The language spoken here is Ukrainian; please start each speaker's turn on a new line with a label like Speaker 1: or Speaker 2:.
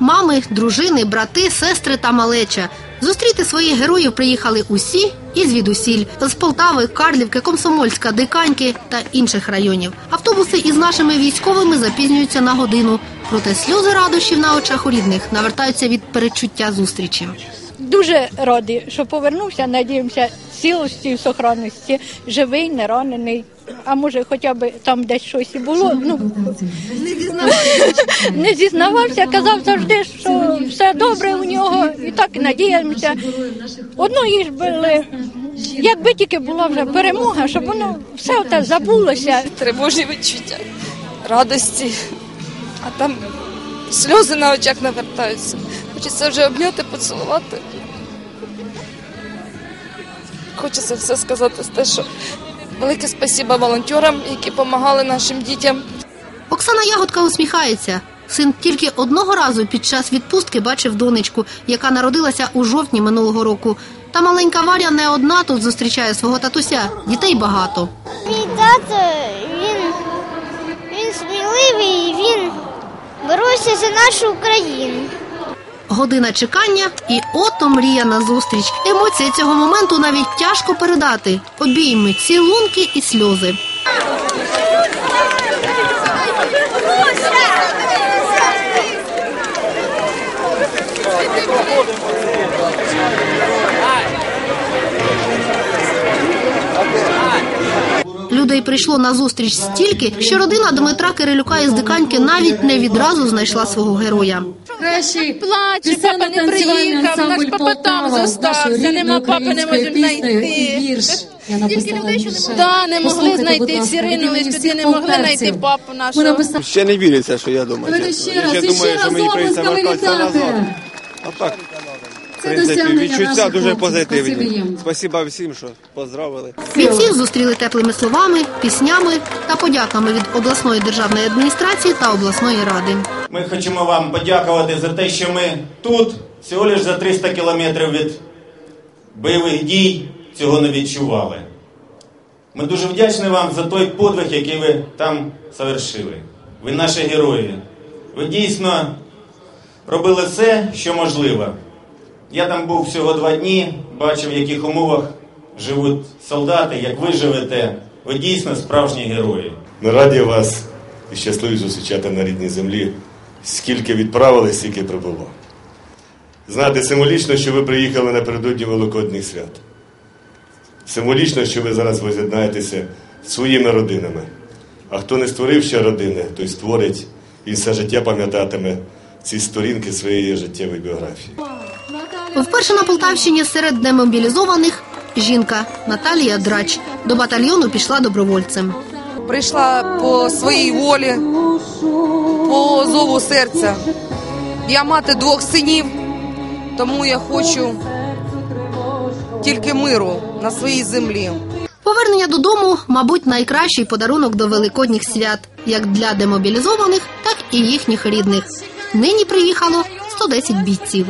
Speaker 1: Мами, дружини, брати, сестри та малеча. Зустріти своїх героїв приїхали усі і звідусіль з Полтави, Карлівки, Комсомольська, Диканьки та інших районів. Автобуси із нашими військовими запізнюються на годину. Проте сльози радощів на очах у рідних навертаються від перечуття зустрічі.
Speaker 2: Дуже раді, що повернувся. Надіємося, цілості і сохранності, живий, не ранений. А може, хоча б там десь щось і було. Ну не зізнавався. Не зізнавався, казав завжди, що все добре у нього, і так надіємося. Одної ж були, якби тільки була вже перемога, щоб воно все те забулося.
Speaker 3: тривожні відчуття, радості, а там сльози на очах навертаються. Хочеться вже обняти, поцілувати. Хочеться все сказати, те, що велике спасіба волонтерам, які допомагали нашим дітям.
Speaker 1: Оксана Ягодка усміхається. Син тільки одного разу під час відпустки бачив донечку, яка народилася у жовтні минулого року. Та маленька Варя не одна тут зустрічає свого татуся. Дітей багато.
Speaker 4: Мій тато, він, він сміливий, він боровся за нашу Україну.
Speaker 1: Година чекання і ото мрія на зустріч. Емоції цього моменту навіть тяжко передати. Обійми, цілунки і сльози. Людей прийшло на зустріч стільки, що родина Дмитра Кирилюка із Диканьки навіть не відразу знайшла свого героя.
Speaker 5: Кращий
Speaker 2: Плаче, папа не приїхав, наш папа там зостався, нема папи, не можемо знайти.
Speaker 5: вірш. Я написала вірша.
Speaker 2: Да, не могли знайти, всі туди,
Speaker 5: всіх
Speaker 2: не могли знайти папу нашого.
Speaker 6: Ще не віриться, що я думаю. Чесно.
Speaker 5: ще раз, ще раз
Speaker 6: назад.
Speaker 5: вітати.
Speaker 6: А так, в принципі, відчуття дуже позитивні.
Speaker 5: їм.
Speaker 6: Спасибо всім, що поздравили.
Speaker 1: Бійців зустріли теплими словами, піснями та подяками від обласної державної адміністрації та обласної ради.
Speaker 7: Ми хочемо вам подякувати за те, що ми тут, всього лише за 300 кілометрів від бойових дій, цього не відчували. Ми дуже вдячні вам за той подвиг, який ви там совершили. Ви наші герої. Ви дійсно робили все, що можливо. Я там був всього два дні, бачив, в яких умовах живуть солдати, як ви живете. Ви дійсно справжні герої.
Speaker 8: Ми раді вас і щасливі зустрічати на рідній землі. Скільки відправили, стільки прибуло. Знаєте, символічно, що ви приїхали напередодні Великодніх свят. Символічно, що ви зараз воз'єднаєтеся своїми родинами. А хто не створив ще родини, той створить і все життя пам'ятатиме ці сторінки своєї життєвої біографії.
Speaker 1: Вперше на Полтавщині серед демобілізованих жінка Наталія Драч до батальйону пішла добровольцем.
Speaker 3: Прийшла по своїй волі, по зову серця. Я мати двох синів, тому я хочу тільки миру на своїй землі.
Speaker 1: Повернення додому, мабуть, найкращий подарунок до великодніх свят, як для демобілізованих, так і їхніх рідних. Нині приїхало 110 бійців.